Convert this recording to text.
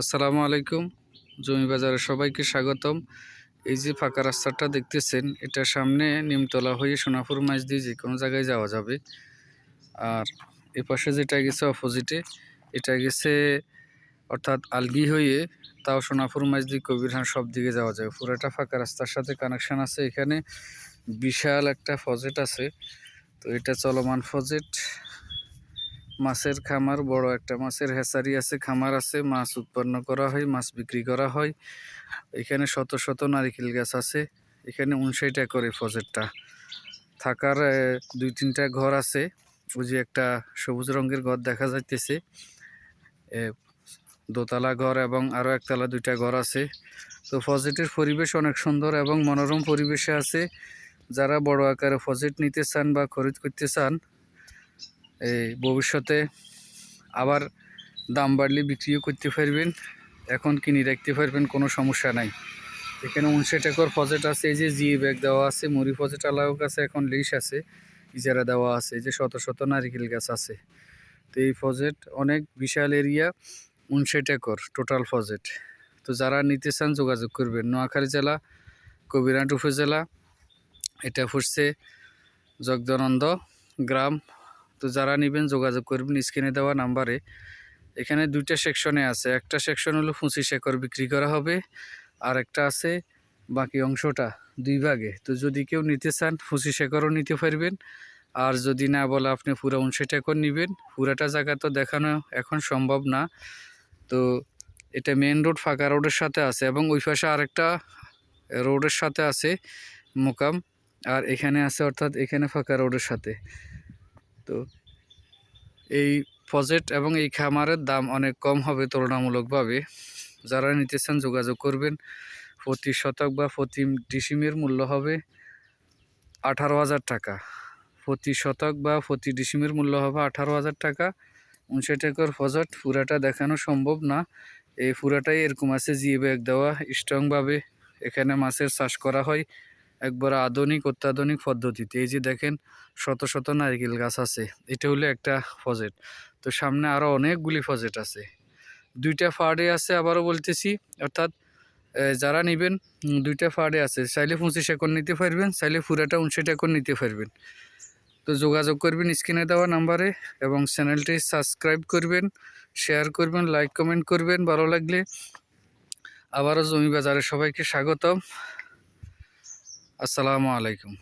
আসসালামু আলাইকুম। জমি বাজারে সবাইকে স্বাগতম। এই যে ফাঁকা রাস্তাটা দেখতেছেন এটা সামনে নিমতলা হয়ে সোনাপুর মাছ দিয়ে যে কোনো জায়গায় যাওয়া যাবে। আর এ পাশে যেটা গেছে অপোজিটে এটা গেছে অর্থাৎ আলগি হয়ে তাও সোনাপুর মাছ দিয়ে কবিরহাট সব দিকে যাওয়া যায়। পুরোটা ফাঁকা রাস্তার সাথে কানেকশন আছে। এখানে বিশাল একটা ফজেট আছে। তো এটা চলমান প্রজেক্ট মাছের খামার, বড় একটা মাছের হেসারি আছে, খামার আছে, মাছ উৎপন্ন করা হয়, মাছ বিক্রি করা হয়। এখানে শত শত নারিকেল গাছ আছে, এখানে উনষাট করে প্রজেক্টটা থাকার দুই তিনটা ঘর আছে, ওই যে একটা সবুজ রঙের ঘর দেখা যাইতেছে। দোতলা ঘর এবং আরও একতলা দুইটা ঘর আছে। তো ফজেটের পরিবেশ অনেক সুন্দর এবং মনোরম পরিবেশে আছে। যারা বড় আকারে ফজেট নিতে চান বা খরিদ করতে চান এই ভবিষ্যতে আবার দাম বাড়লে বিক্রিও করতে পারবেন, এখন কিনে রাখতে পারবেন, কোনো সমস্যা নাই। এখানে উনষাট একর ফজেট আছে, এই যে জি ব্যাগ দেওয়া আছে, মুড়ি ফজেট আলাও কাছে এখন লিস আছে, ইজারা দেওয়া আছে, এই যে শত শত নারিকেল গাছ আছে। তো এই ফজেট অনেক বিশাল এরিয়া উনষাট একর টোটাল ফজেট তো যারা নিতে চান যোগাযোগ করবেন, নোয়াখালী জেলা কবিরাট উপজেলা, এটা ফুটছে জগদানন্দ গ্রাম তো যারা নেবেন যোগাযোগ করবেন, স্ক্রিনে দেওয়া নাম্বারে। এখানে দুইটা সেকশনে আছে। একটা সেকশন হলো পঁচিশ একর বিক্রি করা হবে, আর একটা আছে বাকি অংশটা দুই ভাগে। তো যদি কেউ নিতে চান, পঁচিশ একরও নিতে পারবেন, আর যদি না বলে আপনি পুরো উনষাট একর নেবেন, পুরাটা জায়গা তো দেখানো এখন সম্ভব না। তো এটা মেন রোড ফাঁকা রোডের সাথে আছে, এবং ওই পাশে আরেকটা রোডের সাথে আছে মোকাম, আর এখানে আছে অর্থাৎ এখানে ফাঁকা রোডের সাথে। তো এই প্রজেক্ট এবং এই খামারের দাম অনেক কম হবে তুলনামূলকভাবে। যারা নিতে চান যোগাযোগ করবেন, প্রতি শতক বা প্রতি ডিসিমের মূল্য হবে আঠারো হাজার টাকা। প্রতি শতক বা প্রতি ডিসিমের মূল্য হবে আঠারো হাজার টাকা। উনষাট একর প্রজেক্ট, পুরাটা দেখানো সম্ভব না। এই পুরাটাই এরকম আছে জিএ ব্যাগ দেওয়া। স্ট্রংভাবে এখানে মাছের চাষ করা হয়। একবার আধুনিক, অত্যাধুনিক পদ্ধতিতে। এই যে দেখেন, শত শত নারকেল গাছ আছে। এটা হলো একটা ফজেট। তো সামনে আরও অনেকগুলি ফজেট আছে। দুইটা ফাড়ে আছে আবারও বলতেছি। অর্থাৎ যারা নেবেন দুইটা ফাড়ে আছে। চাইলে পঁচিশ একর নিতে পারবেন, চাইলে পুরাটা উনষাট একর নিতে পারবেন। তো যোগাযোগ করবেন স্ক্রিনে দেওয়া নাম্বারে এবং চ্যানেলটি সাবস্ক্রাইব করবেন, শেয়ার করবেন, লাইক, কমেন্ট করবেন। ভালো লাগলে আবারও জমি বাজারে সবাইকে স্বাগতম। আসসালামু আলাইকুম।